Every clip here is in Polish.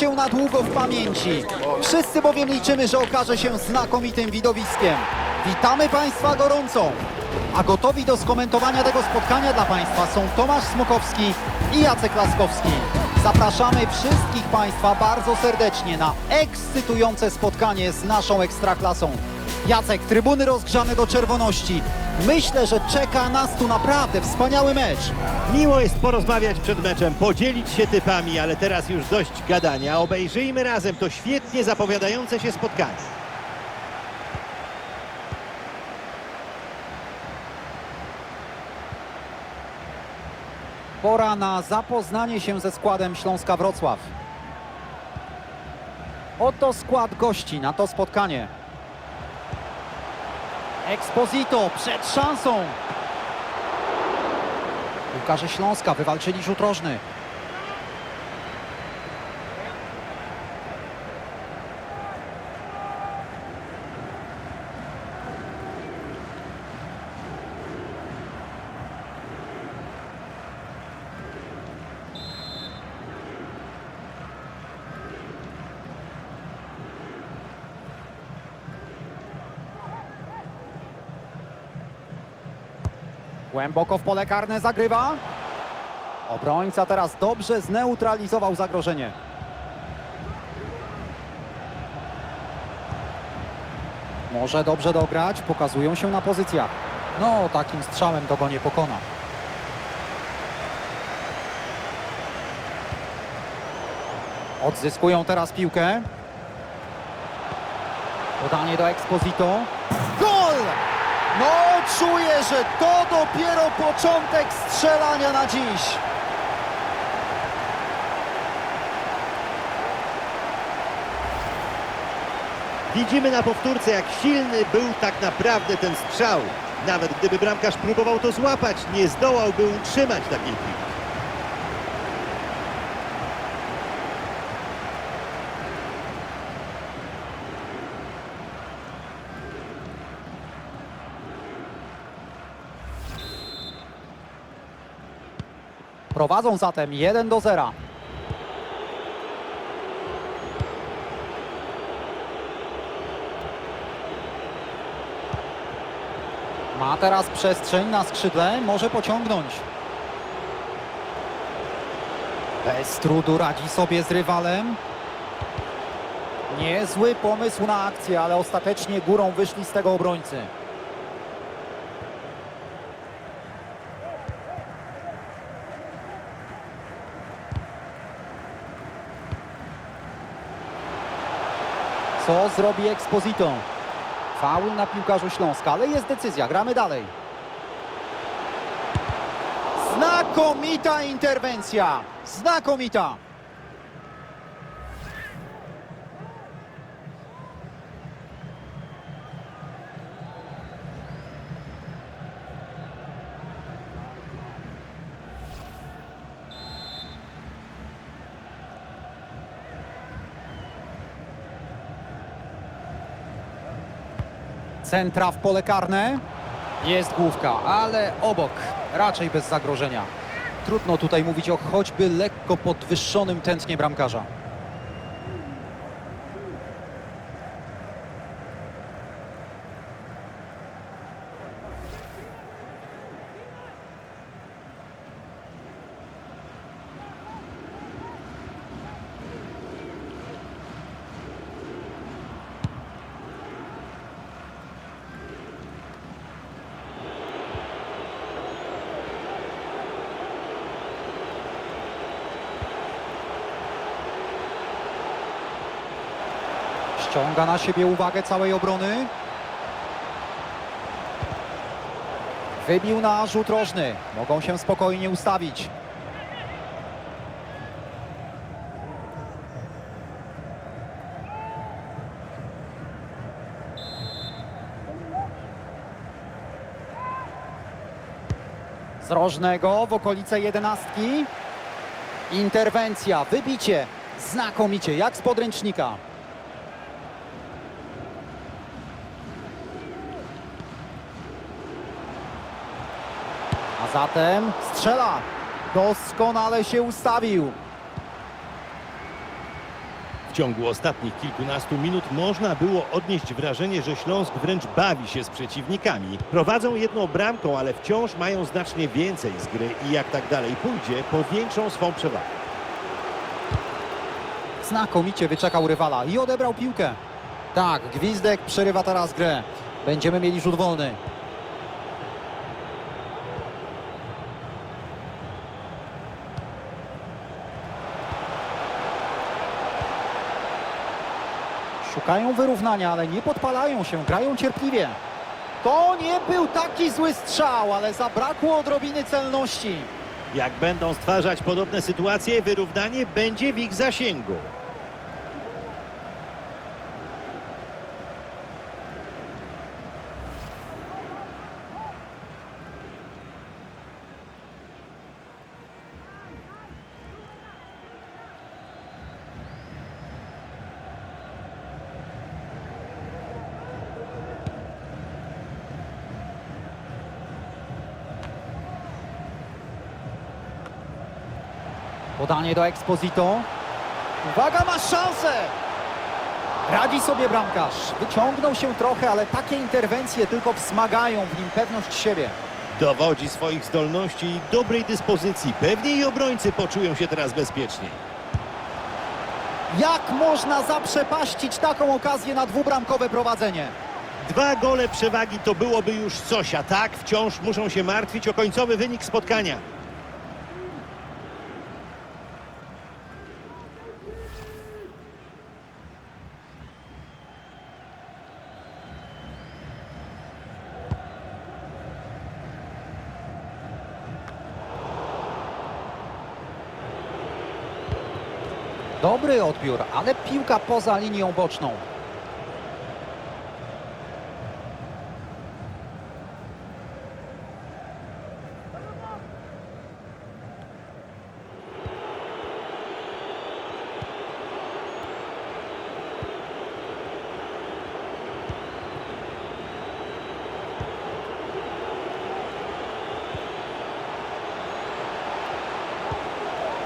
się na długo w pamięci. Wszyscy bowiem liczymy, że okaże się znakomitym widowiskiem. Witamy Państwa gorąco. A gotowi do skomentowania tego spotkania dla Państwa są Tomasz Smokowski i Jacek Laskowski. Zapraszamy wszystkich Państwa bardzo serdecznie na ekscytujące spotkanie z naszą Ekstraklasą. Jacek, trybuny rozgrzane do czerwoności. Myślę, że czeka nas tu naprawdę wspaniały mecz. Miło jest porozmawiać przed meczem, podzielić się typami, ale teraz już dość gadania. Obejrzyjmy razem to świetnie zapowiadające się spotkanie. Pora na zapoznanie się ze składem Śląska Wrocław. Oto skład gości na to spotkanie. Exposito przed szansą. Piłkarze Śląska wywalczyli rzut rożny. Głęboko w pole karne zagrywa. Obrońca teraz dobrze zneutralizował zagrożenie. Może dobrze dograć, pokazują się na pozycjach. No, takim strzałem to go nie pokona. Odzyskują teraz piłkę. Podanie do Exposito. Gol! No, czuję, że to dopiero początek strzelania na dziś. Widzimy na powtórce, jak silny był tak naprawdę ten strzał. Nawet gdyby bramkarz próbował to złapać, nie zdołałby utrzymać takiej piłki. Prowadzą zatem 1 do 0. Ma teraz przestrzeń na skrzydle, może pociągnąć. Bez trudu radzi sobie z rywalem. Niezły pomysł na akcję, ale ostatecznie górą wyszli z tego obrońcy. Co zrobi Exposito? Faul na piłkarzu Śląska, ale jest decyzja. Gramy dalej. Znakomita interwencja. Znakomita. Centra w pole karne. Jest główka, ale obok, raczej bez zagrożenia. Trudno tutaj mówić o choćby lekko podwyższonym tętnie bramkarza. Ściąga na siebie uwagę całej obrony. Wybił na rzut rożny. Mogą się spokojnie ustawić. Z rożnego w okolice jedenastki. Interwencja, wybicie. Znakomicie, jak z podręcznika. Zatem strzela. Doskonale się ustawił. W ciągu ostatnich kilkunastu minut można było odnieść wrażenie, że Śląsk wręcz bawi się z przeciwnikami. Prowadzą jedną bramką, ale wciąż mają znacznie więcej z gry i jak tak dalej pójdzie, powiększą swą przewagę. Znakomicie wyczekał rywala i odebrał piłkę. Tak, Gwizdek przerywa teraz grę. Będziemy mieli rzut wolny. Szukają wyrównania, ale nie podpalają się, grają cierpliwie. To nie był taki zły strzał, ale zabrakło odrobiny celności. Jak będą stwarzać podobne sytuacje, wyrównanie będzie w ich zasięgu. Podanie do Exposito. Uwaga, masz szansę! Radzi sobie bramkarz. Wyciągnął się trochę, ale takie interwencje tylko wzmagają w nim pewność siebie. Dowodzi swoich zdolności i dobrej dyspozycji. Pewnie i obrońcy poczują się teraz bezpiecznie. Jak można zaprzepaścić taką okazję na dwubramkowe prowadzenie? Dwa gole przewagi to byłoby już coś, a tak wciąż muszą się martwić o końcowy wynik spotkania. Dobry odbiór, ale piłka poza linią boczną.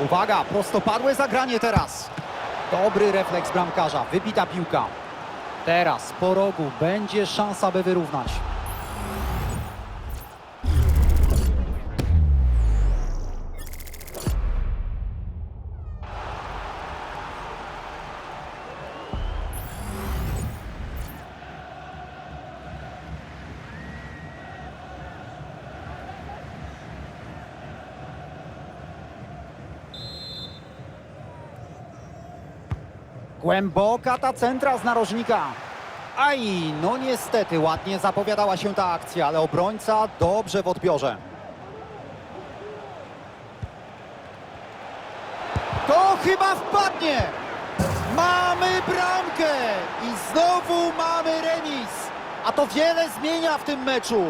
Uwaga, prostopadłe zagranie teraz. Dobry refleks bramkarza, wybita piłka. Teraz po rogu będzie szansa, by wyrównać. Głęboka ta centra z narożnika. Aj, no niestety, ładnie zapowiadała się ta akcja, ale obrońca dobrze w odbiorze. To chyba wpadnie! Mamy bramkę! I znowu mamy remis! A to wiele zmienia w tym meczu.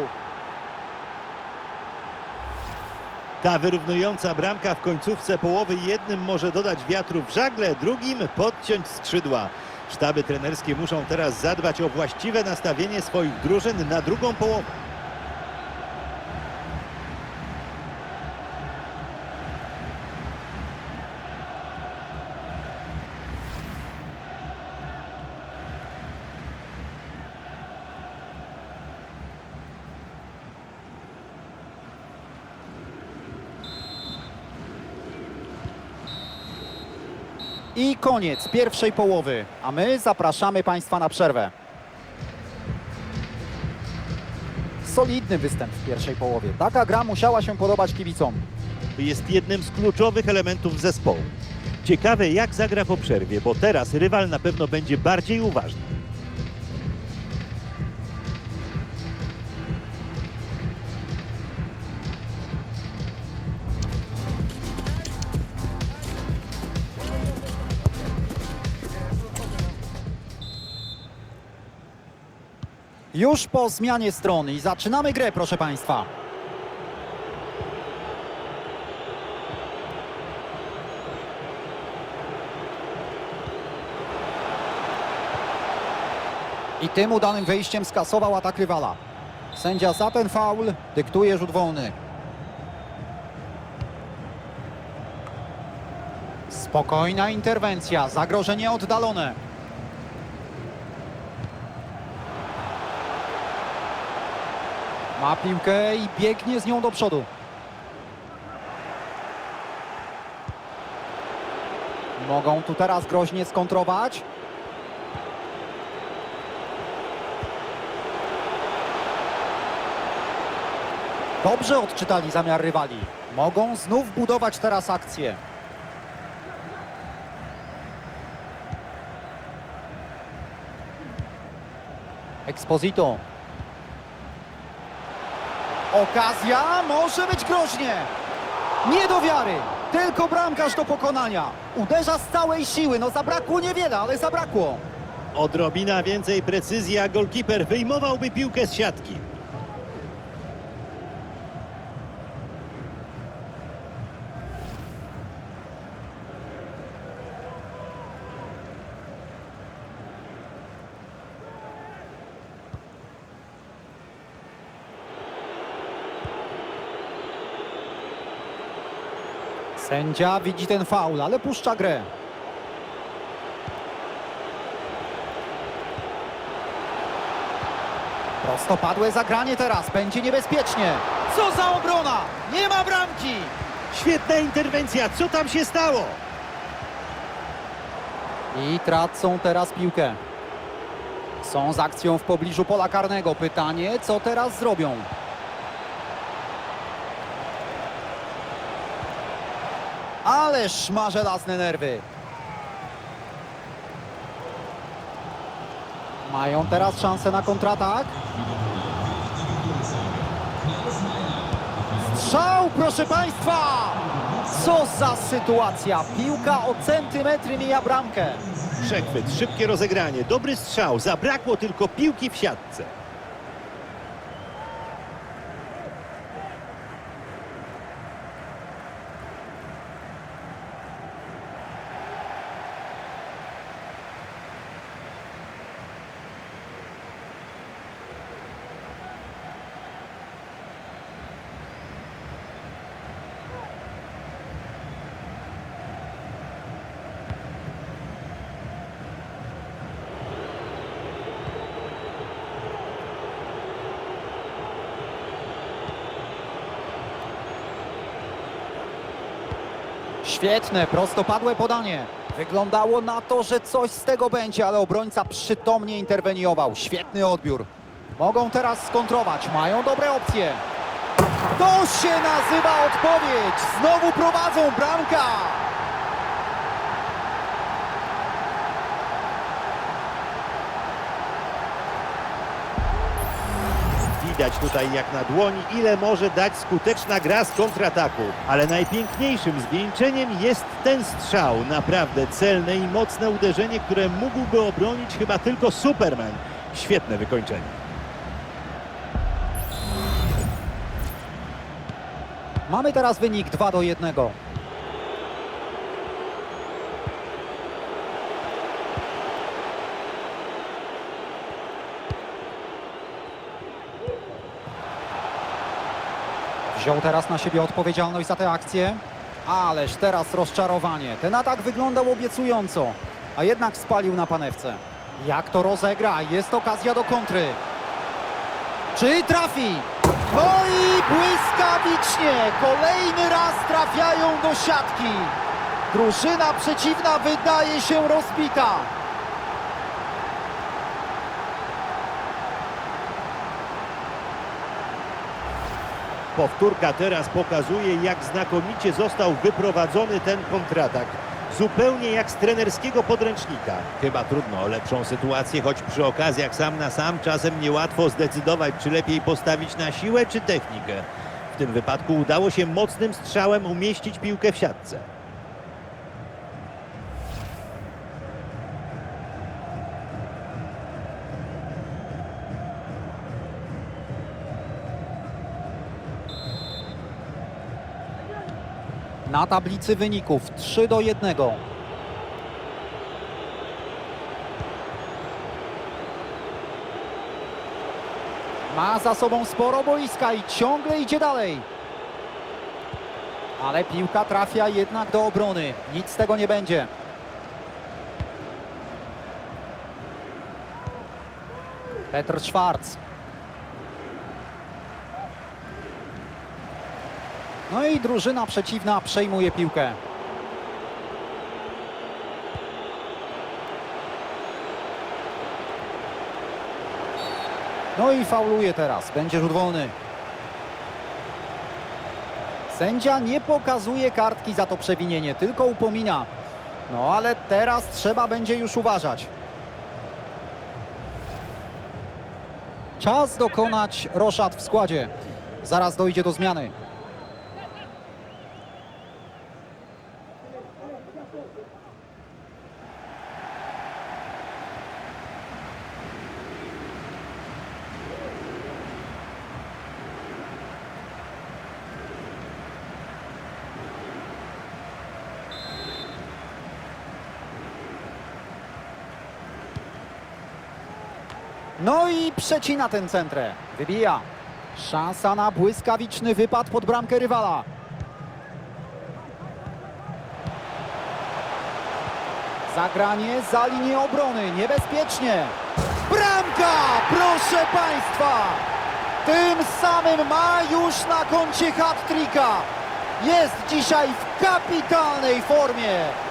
Ta wyrównująca bramka w końcówce połowy jednym może dodać wiatru w żagle, drugim podciąć skrzydła. Sztaby trenerskie muszą teraz zadbać o właściwe nastawienie swoich drużyn na drugą połowę. I koniec pierwszej połowy, a my zapraszamy Państwa na przerwę. Solidny występ w pierwszej połowie. Taka gra musiała się podobać kibicom. Jest jednym z kluczowych elementów zespołu. Ciekawe jak zagra po przerwie, bo teraz rywal na pewno będzie bardziej uważny. Już po zmianie strony i zaczynamy grę, proszę Państwa. I tym udanym wejściem skasował atak rywala. Sędzia za ten faul dyktuje rzut wolny. Spokojna interwencja, zagrożenie oddalone. Ma piłkę i biegnie z nią do przodu. Mogą tu teraz groźnie skontrować. Dobrze odczytali zamiar rywali. Mogą znów budować teraz akcję. Exposito. Okazja może być groźnie. Nie do wiary. Tylko bramkarz do pokonania. Uderza z całej siły. No zabrakło niewiele, ale zabrakło. Odrobina więcej precyzji, a golkiper wyjmowałby piłkę z siatki. Sędzia widzi ten faul, ale puszcza grę. Prostopadłe zagranie teraz. Będzie niebezpiecznie. Co za obrona! Nie ma bramki! Świetna interwencja, co tam się stało? I tracą teraz piłkę. Są z akcją w pobliżu pola karnego. Pytanie, co teraz zrobią? Ależ ma żelazne nerwy. Mają teraz szansę na kontratak. Strzał, proszę Państwa! Co za sytuacja! Piłka o centymetry mija bramkę. Przechwyt, szybkie rozegranie, dobry strzał, zabrakło tylko piłki w siatce. Świetne, prostopadłe podanie. Wyglądało na to, że coś z tego będzie, ale obrońca przytomnie interweniował. Świetny odbiór. Mogą teraz skontrować, mają dobre opcje. To się nazywa odpowiedź. Znowu prowadzą bramka. Widać tutaj jak na dłoni, ile może dać skuteczna gra z kontrataku. Ale najpiękniejszym zwieńczeniem jest ten strzał. Naprawdę celne i mocne uderzenie, które mógłby obronić chyba tylko Superman. Świetne wykończenie. Mamy teraz wynik 2 do 1. Wziął teraz na siebie odpowiedzialność za tę akcję. Ależ teraz rozczarowanie. Ten atak wyglądał obiecująco, a jednak spalił na panewce. Jak to rozegra? Jest okazja do kontry. Czy trafi? No i błyskawicznie! Kolejny raz trafiają do siatki. Drużyna przeciwna wydaje się rozbita. Powtórka teraz pokazuje, jak znakomicie został wyprowadzony ten kontratak. Zupełnie jak z trenerskiego podręcznika. Chyba trudno o lepszą sytuację, choć przy okazjach sam na sam czasem niełatwo zdecydować, czy lepiej postawić na siłę, czy technikę. W tym wypadku udało się mocnym strzałem umieścić piłkę w siatce. Na tablicy wyników 3 do 1. Ma za sobą sporo boiska i ciągle idzie dalej. Ale piłka trafia jednak do obrony. Nic z tego nie będzie. Petr Schwarz. No i drużyna przeciwna przejmuje piłkę. No i fauluje teraz. Będzie rzut wolny. Sędzia nie pokazuje kartki za to przewinienie, tylko upomina. No ale teraz trzeba będzie już uważać. Czas dokonać roszad w składzie. Zaraz dojdzie do zmiany. No i przecina ten centrę. Wybija. Szansa na błyskawiczny wypad pod bramkę rywala. Zagranie za linię obrony. Niebezpiecznie. Bramka! Proszę Państwa! Tym samym ma już na koncie hat-tricka. Jest dzisiaj w kapitalnej formie.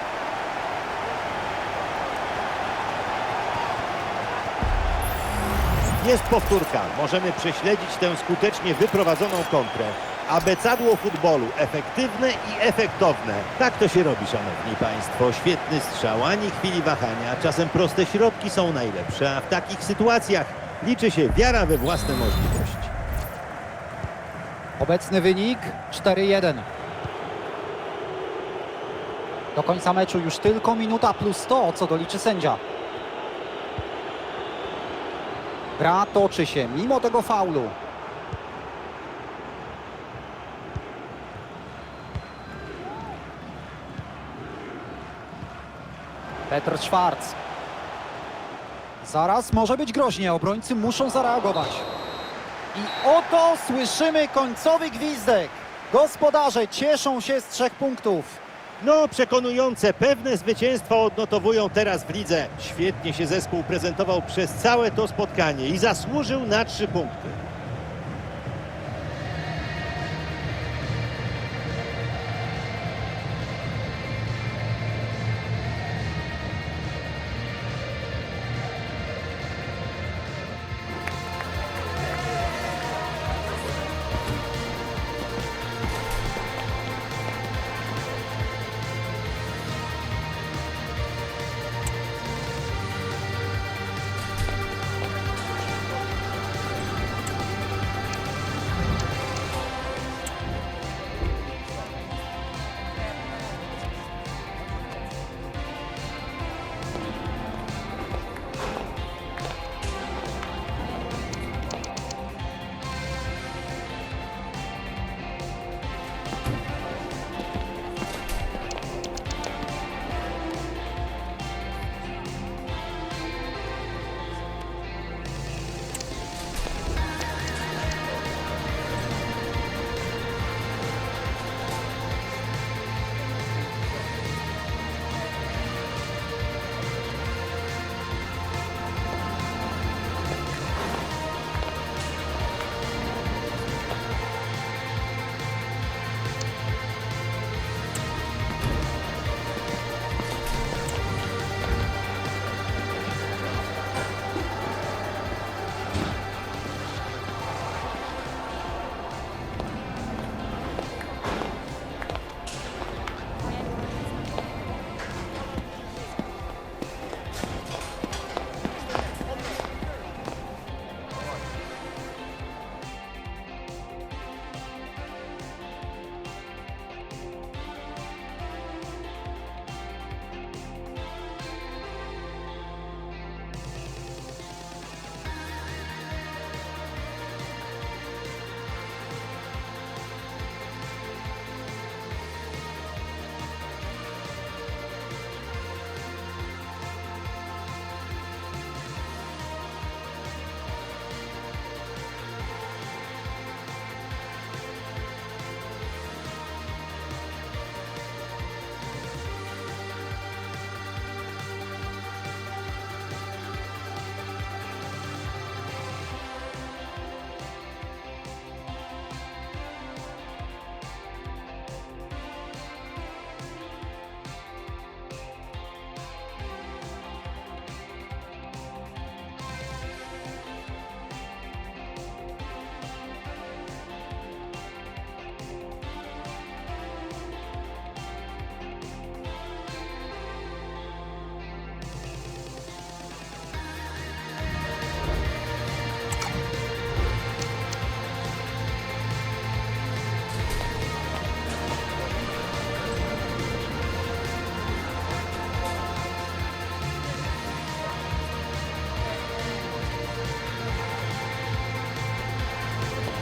Jest powtórka. Możemy prześledzić tę skutecznie wyprowadzoną kontrę. Abecadło futbolu. Efektywne i efektowne. Tak to się robi, szanowni państwo. Świetny strzał, ani chwili wahania. Czasem proste środki są najlepsze, a w takich sytuacjach liczy się wiara we własne możliwości. Obecny wynik 4-1. Do końca meczu już tylko minuta plus to, co doliczy sędzia. Gra toczy się mimo tego faulu. Petr Schwarz. Zaraz może być groźnie, obrońcy muszą zareagować. I oto słyszymy końcowy gwizdek. Gospodarze cieszą się z trzech punktów. No, przekonujące, pewne zwycięstwo odnotowują teraz w lidze. Świetnie się zespół prezentował przez całe to spotkanie i zasłużył na trzy punkty.